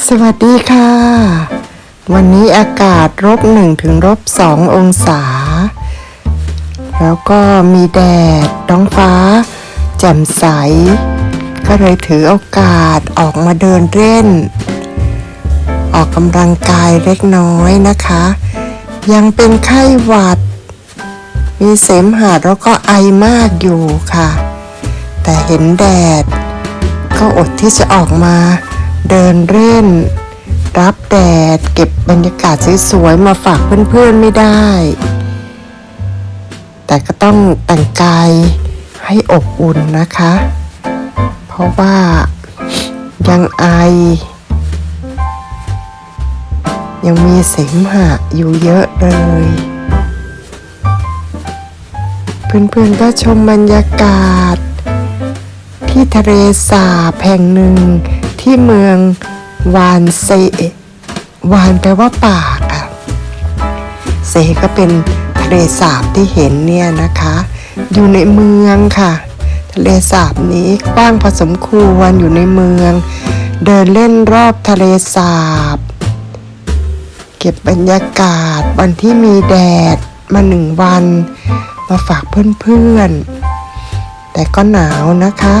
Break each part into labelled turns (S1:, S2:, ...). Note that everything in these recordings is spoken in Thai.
S1: สวัสดีค่ะ วันนี้อากาศลบหนึ่งถึงลบสององศา แล้วก็มีแดดท้องฟ้า แจ่มใส ก็เลยถือโอกาสออกมาเดินเล่น ออกกำลังกายเล็กน้อยนะคะ ยังเป็นไข้หวัด มีเสมหะแล้วก็ไอมากอยู่ค่ะ แต่เห็นแดด ก็อดที่จะออกมา เดินเล่น รับแดด เก็บบรรยากาศสวยๆมาฝากเพื่อนๆไม่ได้ แต่ก็ต้องแต่งกายให้อบอุ่นนะคะ เพราะว่ายังไอ ยังมีเสมหะอยู่เยอะเลย เพื่อนๆก็ชมบรรยากาศ ที่ทะเลสาบแห่งหนึ่ง ที่เมืองวานเซวานแปลว่าป่าค่ะเซก็เป็นทะเลสาบที่เห็นเนี่ยนะคะ อยู่ในเมืองค่ะ ทะเลสาบนี้กว้างพอสมควรอยู่ในเมือง เดินเล่นรอบทะเลสาบ เก็บบรรยากาศวันที่มีแดดมาหนึ่งวัน มาฝากเพื่อนๆแต่ก็หนาวนะคะ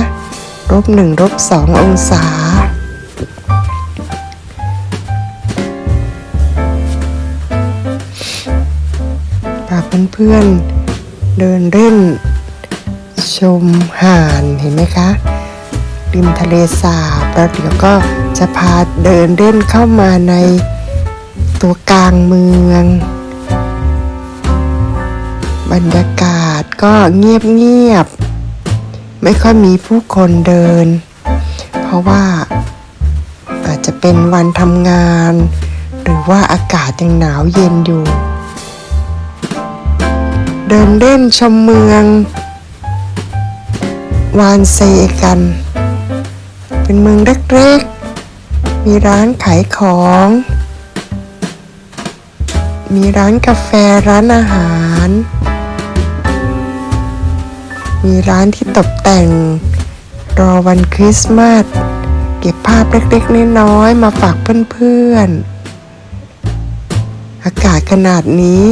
S1: ลบหนึ่งลบสององศา เพื่อนๆ เดินเล่น ชมห่านเห็นไหมคะ ริมทะเลสาบแล้วเดี๋ยวก็จะพาเดินเล่นเข้ามาในตัวกลางเมือง บรรยากาศก็เงียบๆไม่ค่อยมีผู้คนเดิน เพราะว่าอาจจะเป็นวันทำงาน หรือว่าอากาศยังหนาวเย็นอยู่ เดินเล่นชมเมือง วานเซกัน เป็นเมืองเล็กๆ มีร้านขายของ มีร้านกาแฟร้านอาหาร มีร้านที่ตกแต่ง รอวันคริสต์มาสเก็บภาพเล็กๆ น้อยๆ มาฝากเพื่อนๆ อากาศขนาดนี้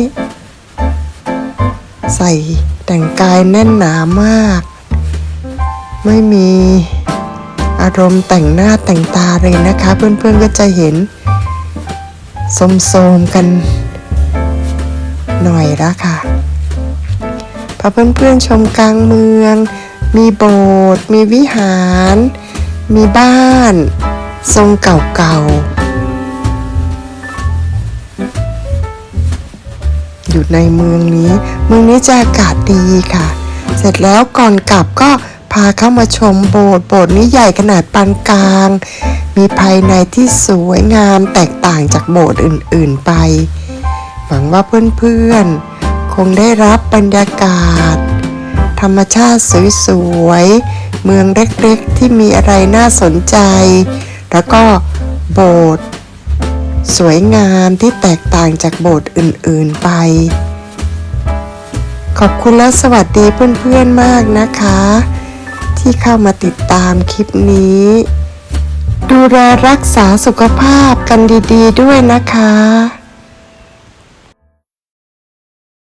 S1: ใส่แต่งกายแน่นหนามาก ไม่มีอารมณ์แต่งหน้าแต่งตาเลยนะคะ เพื่อนๆก็จะเห็นโสมๆกันหน่อยละค่ะพาเพื่อนๆชมกลางเมือง มีโบสถ์มีวิหาร มีบ้าน ทรงเก่าๆ อยู่ในเมืองนี้ เมืองนี้จะอากาศดีค่ะ เสร็จแล้วก่อนกลับก็พาเข้ามาชมโบสถ์ โบสถ์นี้ใหญ่ขนาดปานกลาง มีภายในที่สวยงามแตกต่างจากโบสถ์อื่น ๆไป หวังว่าเพื่อนๆ คงได้รับบรรยากาศ ธรรมชาติสวยๆ เมืองเล็กๆ ที่มีอะไรน่าสนใจ แล้วก็โบสถ์ สวยงามที่แตกต่างจากโบสถ์อื่นๆไป ขอบคุณและสวัสดีเพื่อนๆมากนะคะ ที่เข้ามาติดตามคลิปนี้ ดูแลรักษาสุขภาพกันดีๆด้วยนะคะ